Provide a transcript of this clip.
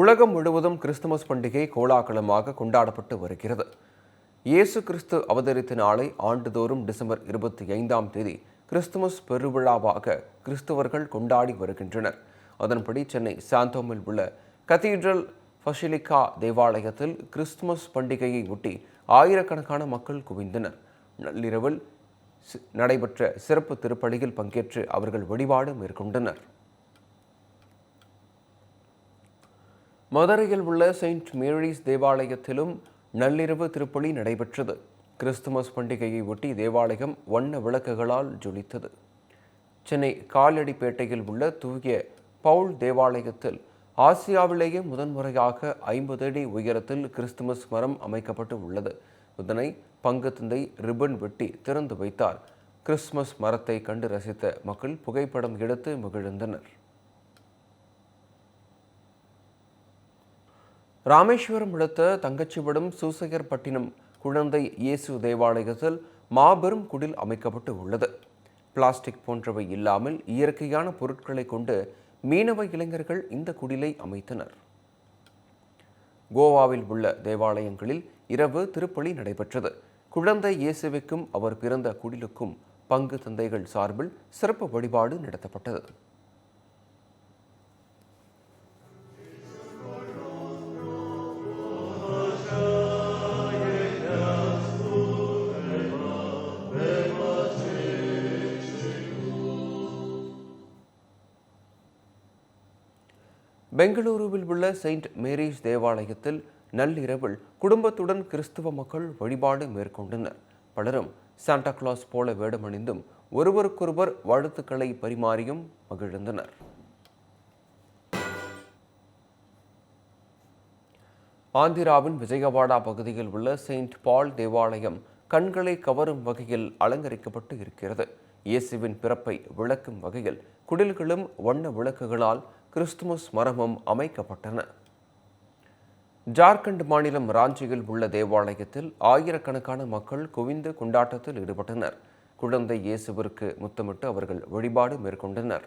உலகம் முழுவதும் கிறிஸ்துமஸ் பண்டிகை கோலாகலமாக கொண்டாடப்பட்டு வருகிறது. இயேசு கிறிஸ்து அவதரித்த நாளை ஆண்டுதோறும் டிசம்பர் இருபத்தி ஐந்தாம் தேதி கிறிஸ்துமஸ் பெருவிழாவாக கிறிஸ்தவர்கள் கொண்டாடி வருகின்றனர். அதன்படி சென்னை சாந்தோமில் உள்ள கதீட்ரல் ஃபசிலிகா தேவாலயத்தில் கிறிஸ்துமஸ் பண்டிகையை ஒட்டி ஆயிரக்கணக்கான மக்கள் குவிந்தனர். நள்ளிரவில் நடைபெற்ற சிறப்பு திருப்பலியில் பங்கேற்று அவர்கள் வழிபாடு மேற்கொண்டனர். மதுரையில் உள்ள செயின்ட் மேரிஸ் தேவாலயத்திலும் நள்ளிரவு திருப்பலி நடைபெற்றது. கிறிஸ்துமஸ் பண்டிகையை ஒட்டி தேவாலயம் வண்ண விளக்குகளால் ஜொலித்தது. சென்னை காலடிப்பேட்டையில் உள்ள தூய பவுல் தேவாலயத்தில் ஆசியாவிலேயே முதன்முறையாக ஐம்பது அடி உயரத்தில் கிறிஸ்துமஸ் மரம் அமைக்கப்பட்டு உள்ளது. இதனை பங்கு தந்தை ரிப்பன் வெட்டி திறந்து வைத்தார். கிறிஸ்துமஸ் மரத்தை கண்டு ரசித்த மக்கள் புகைப்படம் எடுத்து மகிழ்ந்தனர். ராமேஸ்வரம் அடுத்த தங்கச்சிவடம் சூசையர்பட்டினம் குழந்தை இயேசு தேவாலயத்தில் மாபெரும் குடில் அமைக்கப்பட்டு உள்ளது. பிளாஸ்டிக் போன்றவை இல்லாமல் இயற்கையான பொருட்களை கொண்டு மீனவ இளைஞர்கள் இந்த குடிலை அமைத்தனர். கோவாவில் உள்ள தேவாலயங்களில் இரவு திருப்பலி நடைபெற்றது. குழந்தை இயேசுவுக்கும் அவர் பிறந்த குடிலுக்கும் பங்கு தந்தைகள் சார்பில் சிறப்பு வழிபாடு நடத்தப்பட்டது. பெங்களூருவில் உள்ள செயின்ட் மேரிஸ் தேவாலயத்தில் நள்ளிரவில் குடும்பத்துடன் கிறிஸ்துவ மக்கள் வழிபாடு மேற்கொண்டனர். பலரும் சாண்டா கிளாஸ் போல வேடமணிந்தும் ஒருவருக்கொருவர் வாழ்த்துக்களை பரிமாறியும் மகிழ்ந்தனர். ஆந்திராவின் விஜயவாடா பகுதியில் உள்ள செயின்ட் பால் தேவாலயம் கண்களை கவரும் வகையில் அலங்கரிக்கப்பட்டு இருக்கிறது. இயேசுவின் பிறப்பை விளக்கும் வகையில் குடில்களும் வண்ண விளக்குகளால் கிறிஸ்துமஸ் மரமும் அமைக்கப்பட்டன. ஜார்க்கண்ட் மாநிலம் ராஞ்சியில் உள்ள தேவாலயத்தில் ஆயிரக்கணக்கான மக்கள் குவிந்து கொண்டாட்டத்தில் ஈடுபட்டனர். குழந்தை இயேசுவிற்கு முத்தமிட்டு அவர்கள் வழிபாடு மேற்கொண்டனர்.